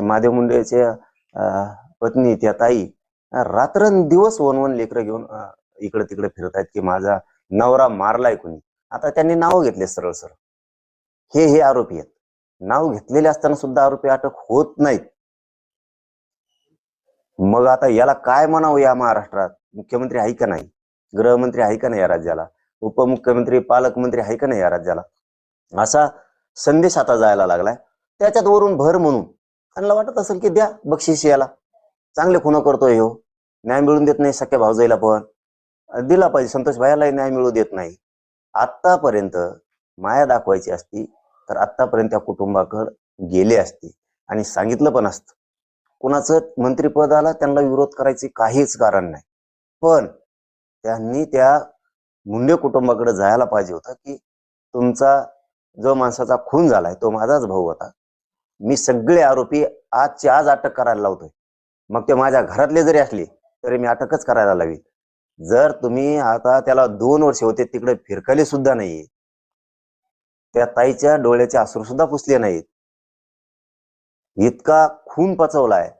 ते महादेव मुंडेच्या पत्नी त्या ताई रात्रंदिवस वन वन लेकरं घेऊन इकडे तिकडे फिरत आहेत की माझा नवरा मारलाय कुणी. आता त्यांनी नाव घेतले सरळ सरळ. हे हे आरोपी आहेत. नाव घेतलेले असताना सुद्धा आरोपी अटक होत नाहीत. मग आता याला काय म्हणावं या महाराष्ट्रात? मुख्यमंत्री आहे का नाही? गृहमंत्री आहे का नाही या राज्याला? उपमुख्यमंत्री पालकमंत्री आहे का नाही या राज्याला? असा संदेश आता जायला लागलाय. त्याच्यात वरून भर म्हणून त्यांना वाटत असेल की द्या बक्षीस याला. चांगले खुणं करतोय हो. न्याय मिळून देत नाही सख्या भावजाईला पण. दिला पाहिजे संतोष भायालाही न्याय मिळू देत नाही. आत्तापर्यंत माया दाखवायची असती तर आतापर्यंत त्या कुटुंबाकडे गेले असते. आणि सांगितलं पण असतं. कुणाचं मंत्रिपदाला त्यांना विरोध करायचे काहीच कारण नाही. पण त्यांनी त्या मुंडे कुटुंबाकडे जायला पाहिजे होतं की तुमचा जो माणसाचा खून झालाय तो माझाच भाऊ होता. मी सगळे आरोपी आजची आज अटक करायला लावतोय. मग ते माझ्या घरातले जरी असले तरी मी अटकच करायला लावी जर तुम्ही आता त्याला दोन वर्ष होते तिकडे फिरकले सुद्धा नाहीये. त्या ताईच्या डोळ्याचे आसरू सुद्धा पुसले नाहीत. इतका खून पचवलाय.